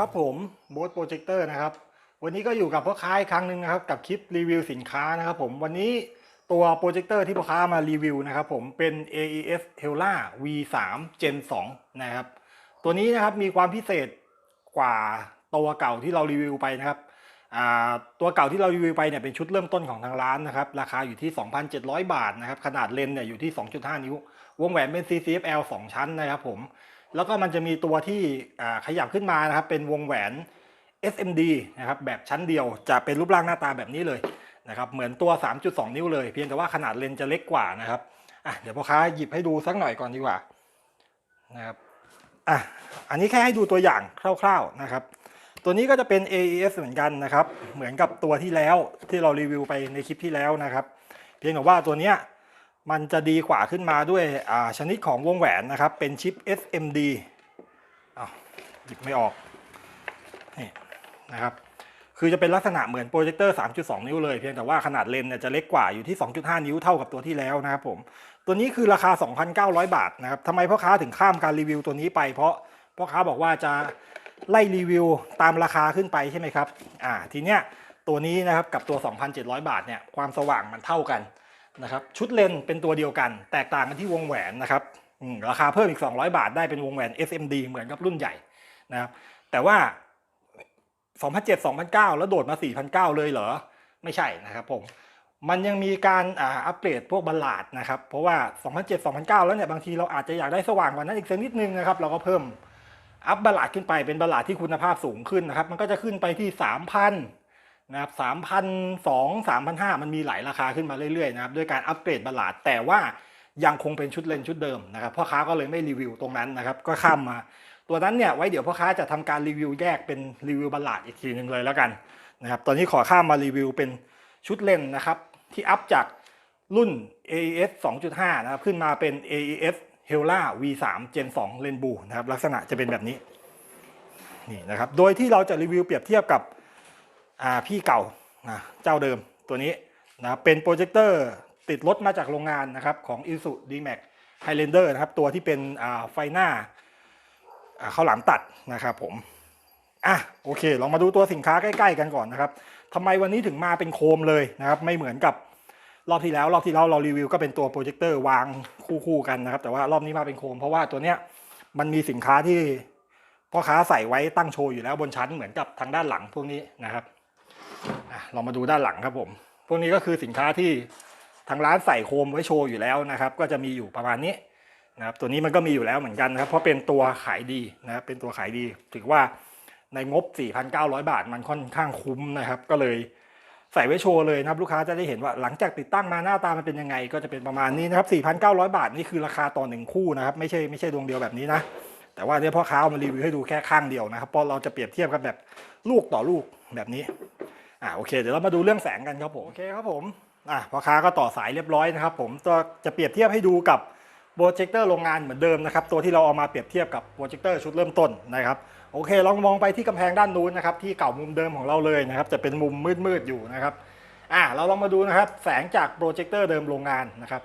ครับผมโบสโปรเจคเตอร์นะครับ วันนี้ก็อยู่กับพ่อค้าอีกครั้งหนึ่งนะครับ กับคลิปรีวิวสินค้านะครับผมวันนี้ตัวโปรเจคเตอร์ที่พ่อค้ามารีวิวนะครับผมเป็น AES Hella V3 Gen 2นะครับ ตัวนี้นะครับมีความพิเศษกว่าตัวเก่าที่เรารีวิวไปนะครับตัวเก่าที่เรารีวิวไปเนี่ยเป็นชุดเริ่มต้นของทางร้านนะครับ ราคาอยู่ที่ 2,700 บาทนะครับ ขนาดเลนส์เนี่ยอยู่ที่ 2.5 นิ้ว วงแหวนเป็น CCFL 2 ชั้นนะครับผม แล้วก็มันจะมีตัวที่ขยับขึ้นมานะครับ เป็นวงแหวน SMD นะครับแบบชั้นเดียวจะเป็นรูปร่างหน้าตาแบบนี้เลยนะครับเหมือนตัว 3.2 นิ้วเลยเพียงแต่ว่าขนาดเลนจะเล็กกว่านะครับอะเดี๋ยวพ่อค้าหยิบให้ดูสักหน่อยก่อนดีกว่านะครับอะอันนี้แค่ให้ดูตัวอย่างคร่าวๆนะครับ ตัวนี้ก็จะเป็น AES เหมือนกันนะครับ เหมือนกับตัวที่แล้วที่เรารีวิวไปในคลิปที่แล้วนะครับ เพียงแต่ว่าตัวเนี้ย มันจะดีกว่าขึ้นมาด้วยชนิดของวงแหวนนะครับ เป็นชิป SMD อ้าวหยิบไม่ออกนี่นะครับคือจะเป็นลักษณะเหมือนโปรเจคเตอร์ 3.2 นิ้วเลยเพียงแต่ว่าขนาดเลนเนี่ยจะเล็กกว่าอยู่ที่ 2.5 นิ้วเท่ากับตัวที่แล้วนะครับผมตัวนี้คือราคา 2,900 บาทนะครับทำไมพ่อค้าถึงข้ามการรีวิวตัวนี้ไป เพราะพ่อค้าบอกว่าจะไล่รีวิวตามราคาขึ้นไปใช่ไหมครับอ่าทีเนี้ยตัวนี้นะครับกับตัว 2,700 บาทเนี่ยความสว่างมันเท่ากัน นะครับชุดเลนเป็นตัวเดียวกัน แตกต่างกันที่วงแหวนนะครับราคาเพิ่มอีก 200 บาทได้เป็นวงแหวน SMD เหมือนกับรุ่นใหญ่นะครับแต่ว่า 2007 2009 แล้วโดดมา 4,900 เลยเหรอ ไม่ใช่นะครับผมมันยังมีการอัปเกรดพวกบัลลาดนะครับ เพราะว่า 2007 2009 แล้วเนี่ยบางทีเราอาจจะอยากได้สว่างกว่านั้นอีกสักนิดนึงนะครับ เราก็เพิ่มอัพบัลลาดขึ้นไปเป็นบัลลาดที่คุณภาพสูงขึ้นนะครับ มันก็จะขึ้นไปที่ 3,000 นะครับ3,200 3,500มันมีหลายราคาขึ้นมาเรื่อยๆนะครับด้วยการอัปเกรดบลาดแต่ว่ายังคงเป็นชุดเลนชุดเดิมนะครับพ่อค้าก็เลยไม่รีวิวตรงนั้นนะครับก็ข้ามมา ตัวนั้นเนี่ยไว้เดี๋ยวพ่อค้าจะทำการรีวิวแยกเป็นรีวิวบลาดอีกทีหนึ่งเลยแล้วกันนะครับตอนนี้ขอข้ามมารีวิวเป็นชุดเลนนะครับที่อัพจากรุ่น AES 2.5 นะครับขึ้นมาเป็น AES Hella V3 Gen 2เลนบูนะครับลักษณะจะเป็นแบบนี้นี่นะครับโดยที่เราจะรีวิวเปรียบเทียบกับ พี่เก่านะเจ้าเดิมตัวนี้นะเป็นโปรเจคเตอร์ติดรถมาจากโรงงานนะครับของ i s u D-Max Highlander นะครับตัวที่เป็นอ่าไฟหน้าอ่าข้าวหลามตัดนะครับผมอะโอเคลองมาดูตัวสินค้าใกล้ ๆ กันก่อนนะครับทำไมวันนี้ถึงมาเป็นโคมเลยนะครับไม่เหมือนกับรอบที่แล้วรอบที่แล้วเรารีวิวก็เป็นตัวโปรเจคเตอร์วางคู่ๆกันนะครับแต่ว่ารอบนี้มาเป็นโคม เพราะว่าตัวเนี้ยมันมีสินค้าที่พ่อค้าใส่ไว้ตั้งโชว์อยู่แล้วบนชั้นเหมือนกับทางด้านหลังพวกนี้นะครับ อะเรามาดูด้านหลังครับผม พวกนี้ก็คือสินค้าที่ทางร้านใส่โคมไว้โชว์อยู่แล้วนะครับ ก็จะมีอยู่ประมาณนี้นะครับตัวนี้มันก็มีอยู่แล้วเหมือนกันนะครับ เพราะเป็นตัวขายดีนะครับเป็นตัวขายดี ถือว่าในงบ 4,900 บาทมันค่อนข้างคุ้มนะครับ ก็เลยใส่ไว้โชว์เลยนะครับลูกค้าจะได้เห็นว่าหลังจากติดตั้งมาหน้าตามันเป็นยังไง ก็จะเป็นประมาณนี้นะครับ 4,900 บาทนี่คือราคาต่อหนึ่งคู่นะครับ ไม่ใช่ไม่ใช่ดวงเดียวแบบนี้นะ แต่ว่าเนี่ยพ่อค้าเอามารีวิวให้ดูแค่ข้างเดียวนะครับเพราะเราจะเปรียบเทียบกันแบบลูกต่อลูกแบบนี้ อ่าโอเค เดี๋ยวเรามาดูเรื่องแสงกันครับผม โอเคครับผมอะพ่อค้าก็ต่อสายเรียบร้อยนะครับผมก็จะเปรียบเทียบให้ดูกับโปรเจคเตอร์โรงงานเหมือนเดิมนะครับตัวที่เราเอามาเปรียบเทียบกับโปรเจคเตอร์ชุดเริ่มต้นนะครับโอเคลองมองไปที่กำแพงด้านนู้นนะครับที่เก่ามุมเดิมของเราเลยนะครับจะเป็นมุมมืดๆอยู่นะครับอ่าเราลองมาดูนะครับแสงจากโปรเจคเตอร์เดิมโรงงานนะครับ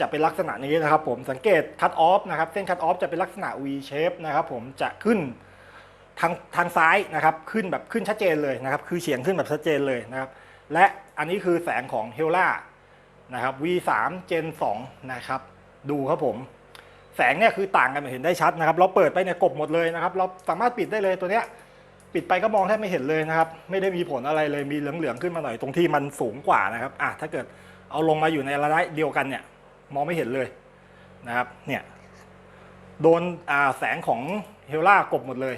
จะเป็นลักษณะนี้นะครับผมสังเกตคัตออฟนะครับเส้นคัตออฟจะเป็นลักษณะ V shape นะครับผมจะขึ้น ทางทางซ้ายนะครับขึ้นแบบขึ้นชัดเจนเลยนะครับ คือเฉียงขึ้นแบบชัดเจนเลยนะครับ และอันนี้คือแสงของ h e l a นะครับ V3 Gen 2นะครับ ดูครับผม แสงเนี่ยคือต่างกันเห็นได้ชัดนะครับ เราเปิดไปเนี่ยกบหมดเลยนะครับ เราสามารถปิดได้เลยตัวเนี้ยปิดไปก็มองแทบไม่เห็นเลยนะครับ ไม่ได้มีผลอะไรเลยมีเหลืองๆขึ้นมาหน่อยตรงที่มันสูงกว่านะครับอะถ้าเกิดเอาลงมาอยู่ในระดับเดียวกันเนี่ย มองไม่เห็นเลยนะครับ เนี่ยโดนแสงของเฮล่ากบหมดเลย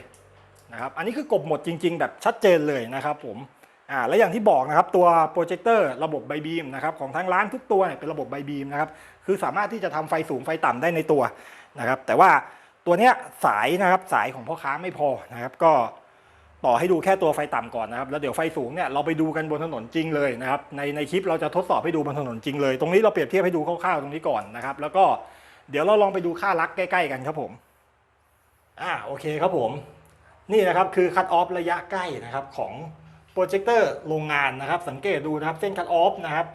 นะครับอันนี้คือกบหมดจริง ๆ แบบชัดเจนเลยนะครับผมอ่าและอย่างที่บอกนะครับตัวโปรเจคเตอร์ระบบไบบีมนะครับของทางร้านทุกตัวเนี่ยเป็นระบบไบบีมนะครับคือสามารถที่จะทำไฟสูงไฟต่ำได้ในตัวนะครับแต่ว่าตัวเนี้ยสายนะครับสายของพ่อค้าไม่พอนะครับก็ต่อให้ดูแค่ตัวไฟต่ำก่อนนะครับแล้วเดี๋ยวไฟสูงเนี่ยเราไปดูกันบนถนนจริงเลยนะครับในในคลิปเราจะทดสอบให้ดูบนถนนจริงเลย ตรงนี้เราเปรียบเทียบให้ดูคร่าวๆตรงนี้ก่อนนะครับแล้วก็เดี๋ยวเราลองไปดูค่าลักใกล้ ๆ กันครับผมอ่าโอเคครับผม นี่นะครับคือคัตออฟระยะใกล้นะครับของโปรเจคเตอร์โรงงานนะครับ สังเกตดูนะครับเส้นคัตออฟนะครับ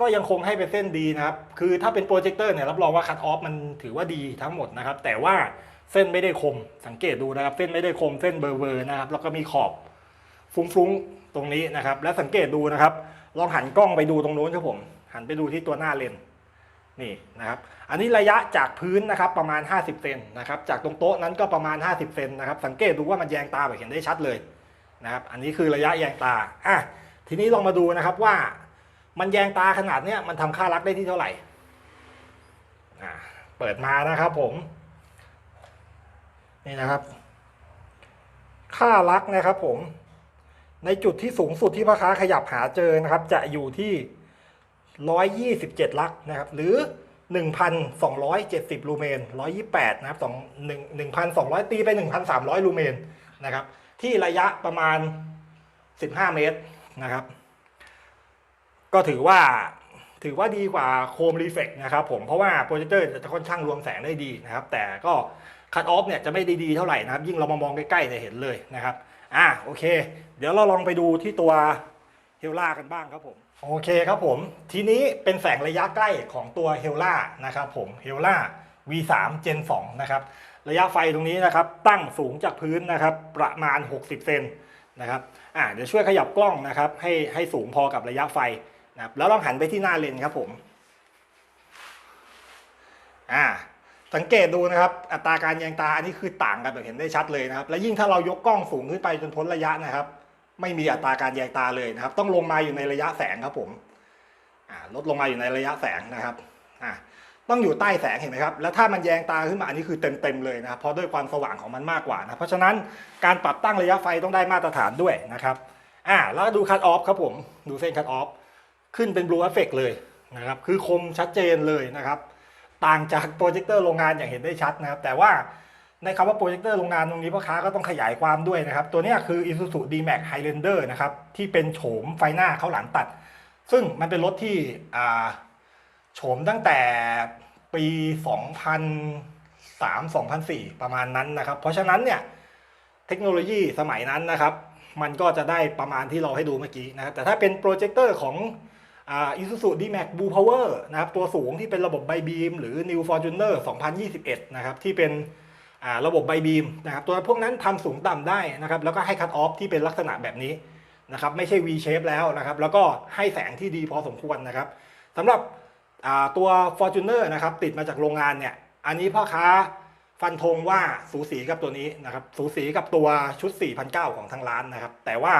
ก็ยังคงให้เป็นเส้นดีนะครับ คือถ้าเป็นโปรเจคเตอร์เนี่ยรับรองว่าคัตออฟมันถือว่าดีทั้งหมดนะครับ แต่ว่าเส้นไม่ได้คม สังเกตดูนะครับ เส้นไม่ได้คมเส้นเบอร์เบอร์นะครับ แล้วก็มีขอบฟุ้งๆตรงนี้นะครับ และสังเกตดูนะครับ ลองหันกล้องไปดูตรงโน้นครับผม หันไปดูที่ตัวหน้าเลน นี่นะครับ อันนี้ระยะจากพื้นนะครับประมาณ 50 เซนนะครับ จากตรงโต๊ะนั้นก็ประมาณ 50 เซนนะครับ สังเกตดูว่ามันแยงตาแบบเห็นได้ชัดเลยนะครับ อันนี้คือระยะแยงตา อะ ทีนี้ลองมาดูนะครับว่า มันแยงตาขนาดเนี้ยมันทำค่ารักได้ที่เท่าไหร่ อ่า เปิดมานะครับผม นี่นะครับ ค่ารักนะครับผม ในจุดที่สูงสุดที่พ่อค้าขยับหาเจอนะครับ จะอยู่ที่ 127 ลักนะครับ หรือ 1,270 ลูเมน 128 นะครับ2 1 1,200 ตีไป 1,300 ลูเมนนะครับ ที่ระยะประมาณ 15 เมตรนะครับ ก็ถือว่าถือว่าดีกว่าโคมรีเฟกนะครับผมเพราะว่าโปรเจคเตอร์จะค่อนข้างรวมแสงได้ดีนะครับ แต่ก็คัตออฟเนี่ยจะไม่ได้ดีเท่าไหร่นะครับ ยิ่งเรามามองใกล้ๆจะเห็นเลยนะครับ อะโอเค เดี๋ยวเราลองไปดูที่ตัว เฮลล่ากันบ้างครับผมโอเคครับผม ทีนี้เป็นแสงระยะใกล้ของตัวเฮลล่านะครับผมเฮลล่า V3 Gen 2นะครับระยะไฟตรงนี้นะครับตั้งสูงจากพื้นนะครับประมาณ 60 เซนนะครับอ่าเดี๋ยวช่วยขยับกล้องนะครับให้ให้สูงพอกับระยะไฟนะครับแล้วลองหันไปที่หน้าเลนครับผมอ่าสังเกตดูนะครับอัตราการแยงตาอันนี้คือต่างกันแบบเห็นได้ชัดเลยนะครับและยิ่งถ้าเรายกกล้องสูงขึ้นไปจนพ้นระยะนะครับ ไม่มีอัตราการแยงตาเลยนะครับ ต้องลงมาอยู่ในระยะแสงครับผมลดลงมาอยู่ในระยะแสงนะครับต้องอยู่ใต้แสงเห็นไหมครับ แล้วถ้ามันแยงตาขึ้นมาอันนี้คือเต็มๆเลยนะครับเพราะด้วยความสว่างของมันมากกว่านะเพราะฉะนั้นการปรับตั้งระยะไฟต้องได้มาตรฐานด้วยนะครับอ่าแล้วดูคัตออฟครับผมดูเส้นคัตออฟขึ้นเป็น blue effect เลยนะครับคือคมชัดเจนเลยนะครับ ต่างจากโปรเจคเตอร์โรงงานอย่างเห็นได้ชัดนะครับ แต่ว่า ในคำว่าโปรเจคเตอร์โรงงานตรงนี้พ่อค้าก็ต้องขยายความด้วยนะครับ ตัวนี้คือ Isuzu D-Max Highlander นะครับ ที่เป็นโฉมไฟหน้าเขาหลังตัด ซึ่งมันเป็นรถที่โฉมตั้งแต่ปี 2003 2004 ประมาณนั้นนะครับ เพราะฉะนั้นเนี่ยเทคโนโลยีสมัยนั้นนะครับ มันก็จะได้ประมาณที่เราให้ดูเมื่อกี้นะครับ แต่ถ้าเป็นโปรเจคเตอร์ของอ่า Isuzu D-Max Blue Power นะครับ ตัวสูงที่เป็นระบบไบบีมหรือ New Fortuner 2021 นะครับ ที่เป็น ระบบไบบีมนะครับตัวพวกนั้นทำสูงต่ำได้นะครับแล้วก็ให้คัตออฟที่เป็นลักษณะแบบนี้นะครับไม่ใช่ V shape แล้วนะครับแล้วก็ให้แสงที่ดีพอสมควรนะครับสำหรับตัว Fortuner นะครับติดมาจากโรงงานเนี่ยอันนี้พ่อค้าฟันธงว่าสูสีกับตัวนี้นะครับสูสีกับตัวชุด 4,900 ของทางร้านนะครับแต่ว่า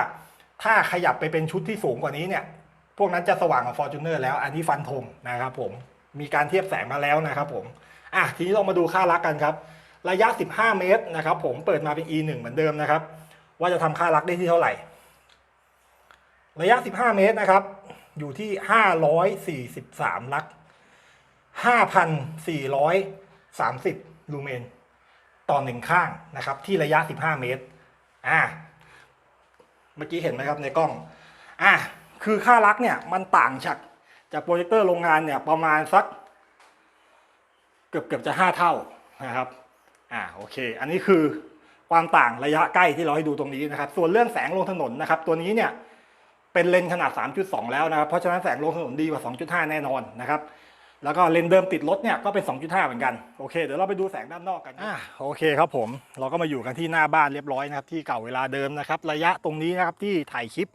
ถ้าขยับไปเป็นชุดที่สูงกว่านี้เนี่ยพวกนั้นจะสว่างกว่า Fortuner แล้วอันนี้ฟันธงนะครับผมมีการเทียบแสงมาแล้วนะครับผมอะทีนี้เรามาดูค่ารักกันครับ ระยะ 15 เมตรนะครับผมเปิดมาเป็น E1 เหมือนเดิมนะครับ ว่าจะทำค่ารักได้ที่เท่าไหร่ ระยะ 15 เมตรนะครับ อยู่ที่ 543 ลัก 5,430 ลูเมน ต่อหนึ่งข้างนะครับ ที่ระยะ 15 เมตรอ่าเมื่อกี้เห็นไหมครับในกล้องอะคือค่ารักเนี่ยมันต่างจากจากโปรเจคเตอร์โรงงานเนี่ยประมาณสัก เกือบเกือบจะ 5 เท่านะครับ อ่าโอเค อันนี้คือความต่างระยะใกล้ที่เราให้ดูตรงนี้นะครับ ส่วนเรื่องแสงลงถนนนะครับ ตัวนี้เนี่ยเป็นเลนส์ขนาด 3.2 แล้วนะครับ เพราะฉะนั้นแสงลงถนนดีกว่า 2.5 แน่นอนนะครับ แล้วก็เลนส์เดิมติดรถเนี่ยก็เป็น 2.5 เหมือนกัน โอเค เดี๋ยวเราไปดูแสงด้านนอกกันอ่าโอเคครับผม เราก็มาอยู่กันที่หน้าบ้านเรียบร้อยนะครับ ที่เก่าเวลาเดิมนะครับ ระยะตรงนี้นะครับที่ถ่ายคลิป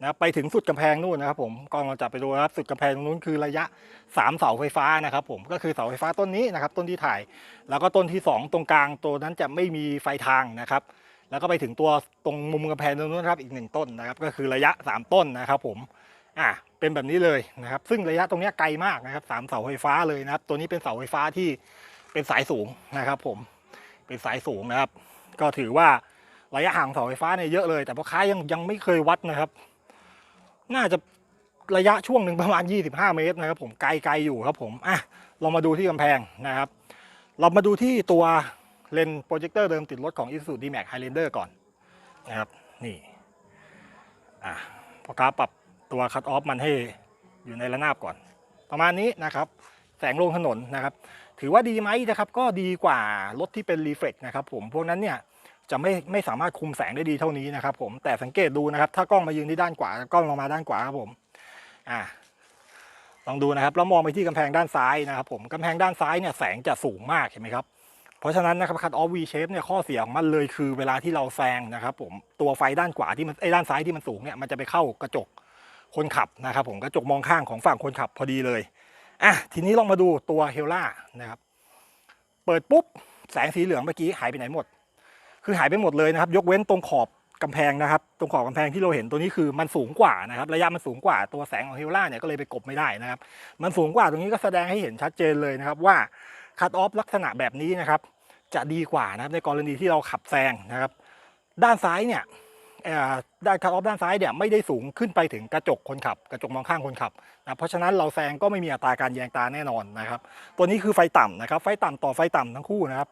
นะไปถึงสุดกำแพงนู่นนะครับผมกล้องเราจับไปดูนะครับสุดกำแพงตรงนู้นคือระยะ 3 เสาไฟฟ้านะครับผมก็คือเสาไฟฟ้าต้นนี้นะครับต้นที่ถ่าย แล้วก็ต้นที่ 2 ตรงกลางตัวนั้นจะไม่มีไฟทางนะครับ แล้วก็ไปถึงตัวตรงมุมกำแพงตรงนู้นครับอีกหนึ่งต้นนะครับ ก็คือระยะ 3 ต้นนะครับผมอะเป็นแบบนี้เลยนะครับ ซึ่งระยะตรงนี้ไกลมากนะครับสามเสาไฟฟ้าเลยนะครับ ตัวนี้เป็นเสาไฟฟ้าที่เป็นสายสูงนะครับ ผมเป็นสายสูงนะครับ ก็ถือว่าระยะห่างเสาไฟฟ้าเนี่ยเยอะเลย แต่พ่อค้ายังยังไม่เคยวัดนะครับ น่าจะระยะช่วงหนึ่งประมาณ 25 เมตรนะครับผมไกลไกลอยู่ครับผมอะเรามาดูที่กำแพงนะครับ เรามาดูที่ตัวเลนโปรเจคเตอร์เดิมติดรถของ Isuzu D-Max Highlander ก่อนนะครับนี่อะพอค้าปรับตัวคัตออฟมันให้อยู่ในระนาบก่อน ประมาณนี้นะครับ แสงลงถนนนะครับ ถือว่าดีไหมนะครับ ก็ดีกว่ารถที่เป็นรีเฟล็กนะครับผมพวกนั้นเนี่ย จะไม่ไม่สามารถคุมแสงได้ดีเท่านี้นะครับผมแต่สังเกตดูนะครับ ถ้ากล้องมายืนที่ด้านขวากล้องลงมาด้านขวาครับผมอ่าลองดูนะครับแล้วมองไปที่กำแพงด้านซ้ายนะครับผมกำแพงด้านซ้ายเนี่ยแสงจะสูงมากเห็นไหมครับเพราะฉะนั้นนะครับคั t ออฟ V shape เนี่ยข้อเสียของมันเลยคือเวลาที่เราแซงนะครับผมตัวไฟด้านขวาที่มันไอ้ด้านซ้ายที่มันสูงเนี่ยมันจะไปเข้ากระจกคนขับนะครับผมกระจกมองข้างของฝั่งคนขับพอดีเลยอะทีนี้ลองมาดูตัวเฮล่านะครับเปิดปุ๊บแสงสีเหลืองเมื่อกี้หายไปไหนหมด คือหายไปหมดเลยนะครับ ยกเว้นตรงขอบกำแพงนะครับ ตรงขอบกำแพงที่เราเห็นตัวนี้คือมันสูงกว่านะครับ ระยะมันสูงกว่าตัวแสงของเฮล่าเนี่ยก็เลยไปกบไม่ได้นะครับ มันสูงกว่าตรงนี้ก็แสดงให้เห็นชัดเจนเลยนะครับว่าคัตออฟลักษณะแบบนี้นะครับ จะดีกว่านะครับในกรณีที่เราขับแซงนะครับ ด้านซ้ายเนี่ยด้านคัตออฟด้านซ้ายเนี่ยไม่ได้สูงขึ้นไปถึงกระจกคนขับ กระจกมองข้างคนขับนะเพราะฉะนั้นเราแซงก็ไม่มีอัตราการแยงตาแน่นอนนะครับ ตัวนี้คือไฟต่ำนะครับ ไฟต่ำต่อไฟต่ำทั้งคู่นะครับ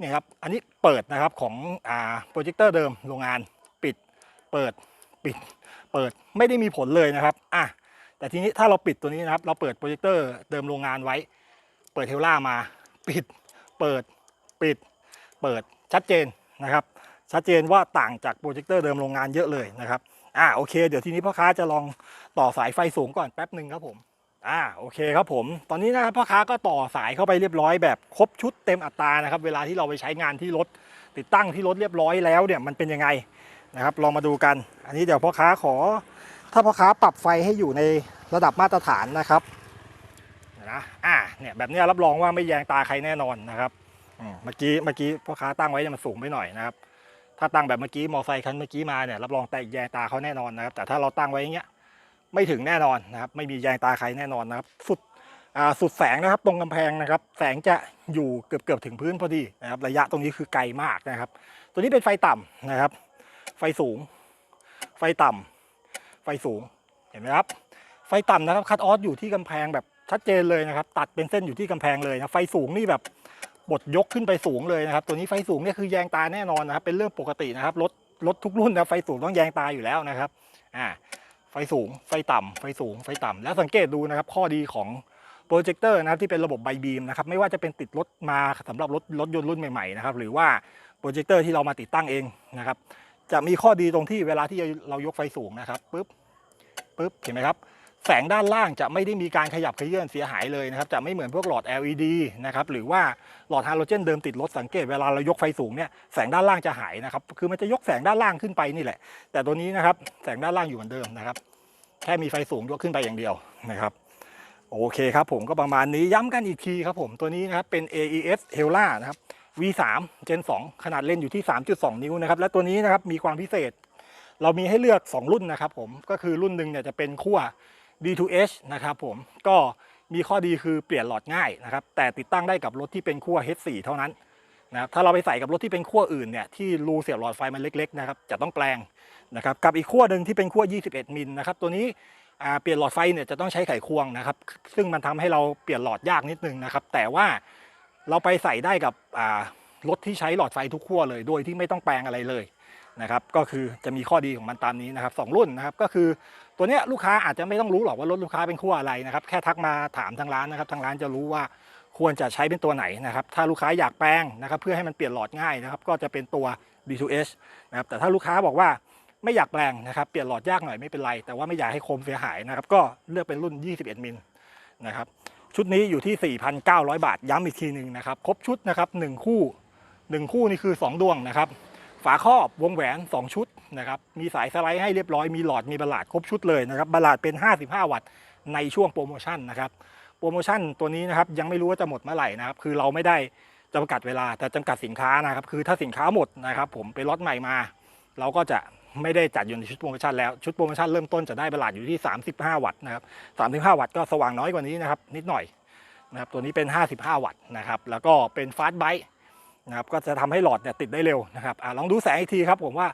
เนี่ยครับอันนี้เปิดนะครับของอ่าโปรเจคเตอร์เดิมโรงงานปิดเปิดปิดเปิดไม่ได้มีผลเลยนะครับอะแต่ทีนี้ถ้าเราปิดตัวนี้นะครับ เราเปิดโปรเจคเตอร์เดิมโรงงานไว้ เปิดเทลล่ามา ปิดเปิดปิด เปิดชัดเจนนะครับ ชัดเจนว่าต่างจากโปรเจคเตอร์เดิมโรงงานเยอะเลยนะครับอ่าโอเค เดี๋ยวทีนี้พ่อค้าจะลองต่อสายไฟสูงก่อนแป๊บหนึ่งครับผม อ่าโอเคครับผม ตอนนี้นะครับพ่อค้าก็ต่อสายเข้าไปเรียบร้อยแบบครบชุดเต็มอัตรานะครับ เวลาที่เราไปใช้งานที่รถติดตั้งที่รถเรียบร้อยแล้วเนี่ยมันเป็นยังไงนะครับลองมาดูกัน อันนี้เดี๋ยวพ่อค้าขอ ถ้าพ่อค้าปรับไฟให้อยู่ในระดับมาตรฐานนะครับนะอ่าเนี่ยแบบนี้รับรองว่าไม่แยงตาใครแน่นอนนะครับเมื่อกี้เมื่อกี้พ่อค้าตั้งไว้เนี่ยมันสูงไปหน่อยนะครับถ้าตั้งแบบเมื่อกี้มอไซค์คันเมื่อกี้มาเนี่ยรับรองแต่แยงตาเขาแน่นอนนะครับแต่ถ้าเราตั้งไว้อย่างเงี้ย ไม่ถึงแน่นอนนะครับ ไม่มีแยงตาใครแน่นอนนะครับ สุดสุดแสงนะครับ ตรงกำแพงนะครับ แสงจะอยู่เกือบเกือบถึงพื้นพอดีนะครับ ระยะตรงนี้คือไกลมากนะครับ ตัวนี้เป็นไฟต่ำนะครับ ไฟสูง ไฟต่ำไฟสูงเห็นไหมครับ ไฟต่ำนะครับคัตออสอยู่ที่กำแพงแบบชัดเจนเลยนะครับ ตัดเป็นเส้นอยู่ที่กำแพงเลยนะไฟสูงนี่แบบบดยกขึ้นไปสูงเลยนะครับ ตัวนี้ไฟสูงเนี่ยคือแยงตาแน่นอนนะครับ เป็นเรื่องปกตินะครับรถรถทุกรุ่นนะไฟสูงต้องแยงตาอยู่แล้วนะครับอ่า ไฟสูง ไฟต่ำไฟสูง ไฟต่ำแล้วสังเกตดูนะครับ ข้อดีของโปรเจคเตอร์นะครับที่เป็นระบบไบบีมนะครับ ไม่ว่าจะเป็นติดรถมาสำหรับรถรถยนต์รุ่นใหม่ๆนะครับ หรือว่าโปรเจคเตอร์ที่เรามาติดตั้งเองนะครับ จะมีข้อดีตรงที่เวลาที่เรายกไฟสูงนะครับปุ๊บปุ๊บเห็นไหมครับ แสงด้านล่างจะไม่ได้มีการขยับเขยื่อนเสียหายเลยนะครับ จะไม่เหมือนพวกหลอด LED นะครับ หรือว่าหลอดฮาโลเจนเดิมติดรถสังเกตเวลาเรายกไฟสูงเนี่ย แสงด้านล่างจะหายนะครับ คือมันจะยกแสงด้านล่างขึ้นไปนี่แหละ แต่ตัวนี้นะครับ แสงด้านล่างอยู่เหมือนเดิมนะครับ แค่มีไฟสูงยกขึ้นไปอย่างเดียวนะครับ โอเคครับผมก็ประมาณนี้ย้ำกันอีกทีครับผม ตัวนี้นะครับเป็น AES Hella นะครับ V3 Gen 2 ขนาดเลนอยู่ที่ 3.2 นิ้วนะครับ และตัวนี้นะครับมีความพิเศษ เรามีให้เลือก 2 รุ่นนะครับผม ก็คือรุ่นหนึ่งเนี่ยจะเป็นขั้ว D2H นะครับผมก็มีข้อดีคือเปลี่ยนหลอดง่ายนะครับแต่ติดตั้งได้กับรถที่เป็นขั้ว H4 เท่านั้นนะครับถ้าเราไปใส่กับรถที่เป็นขั้วอื่นเนี่ยที่รูเสียบหลอดไฟมันเล็กๆนะครับจะต้องแปลงนะครับกับอีกขั้วหนึ่งที่เป็นขั้ว 21 มิลนะครับตัวนี้เปลี่ยนหลอดไฟเนี่ยจะต้องใช้ไขควงนะครับซึ่งมันทำให้เราเปลี่ยนหลอดยากนิดนึงนะครับแต่ว่าเราไปใส่ได้กับรถที่ใช้หลอดไฟทุกขั้วเลยโดยที่ไม่ต้องแปลงอะไรเลยนะครับก็คือจะมีข้อดีของมันตามนี้นะครับสองรุ่นนะครับก็คือ ตัวเนี้ยลูกค้าอาจจะไม่ต้องรู้หรอกว่ารถลูกค้าเป็นขั้วอะไรนะครับแค่ทักมาถามทางร้านนะครับทางร้านจะรู้ว่าควรจะใช้เป็นตัวไหนนะครับถ้าลูกค้าอยากแปลงนะครับเพื่อให้มันเปลี่ยนหลอดง่ายนะครับก็จะเป็นตัว D2H นะครับแต่ถ้าลูกค้าบอกว่าไม่อยากแปลงนะครับเปลี่ยนหลอดยากหน่อยไม่เป็นไรแต่ว่าไม่อยากให้โคมเสียหายนะครับก็เลือกเป็นรุ่น 21 มิลนะครับชุดนี้อยู่ที่ 4,900 บาทย้ำอีกทีหนึ่งนะครับครบชุดนะครับ1คู่ 1 คู่นี่คือ 2 ดวงนะครับฝาครอบวงแหวน 2 ชุด นะครับมีสายสไลด์ให้เรียบร้อยมีหลอดมีบลลาดครบชุดเลยนะครับบลลาดเป็น 55 วัตต์ในช่วงโปรโมชั่นนะครับโปรโมชั่นตัวนี้นะครับยังไม่รู้ว่าจะหมดเมื่อไหร่นะครับคือเราไม่ได้จำกัดเวลาแต่จำกัดสินค้านะครับคือถ้าสินค้าหมดนะครับผมไปล็อตใหม่มา เราก็จะไม่ได้จัดอยู่ในชุดโปรโมชั่นแล้วชุดโปรโมชั่นเริ่มต้นจะได้บลลาดอยู่ที่ 35 วัตต์นะครับ35 วัตต์ก็สว่างน้อยกว่านี้นะครับนิดหน่อยนะครับตัวนี้เป็น 55 วัตต์นะครับแล้วก็เป็นฟาสต์ไบต์นะครับก็จะทำให้หลอดเนี่ยติดได้เร็วนะครับอะลองดูแสงอีกทีครับผมว่า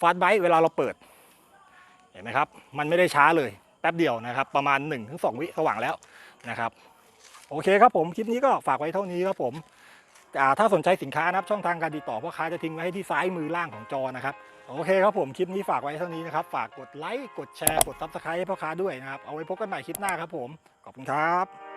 ฟาสไบต์เวลาเราเปิด เห็นไหมครับ มันไม่ได้ช้าเลยแป๊บเดียวนะครับ ประมาณ 1-2 วิสว่างแล้วนะครับ โอเคครับผม คลิปนี้ก็ฝากไว้เท่านี้ครับผมอ่ถ้าสนใจสินค้านะครับช่องทางการติดต่อพ่อค้าจะทิ้งไว้ให้ที่ซ้ายมือล่างของจอนะครับ โอเคครับผม คลิปนี้ฝากไว้เท่านี้นะครับ ฝากกดไลค์ กดแชร์ กดซับสไครต์ให้พ่อค้าด้วยนะครับ เอาไว้พบกันใหม่คลิปหน้าครับผม ขอบคุณครับ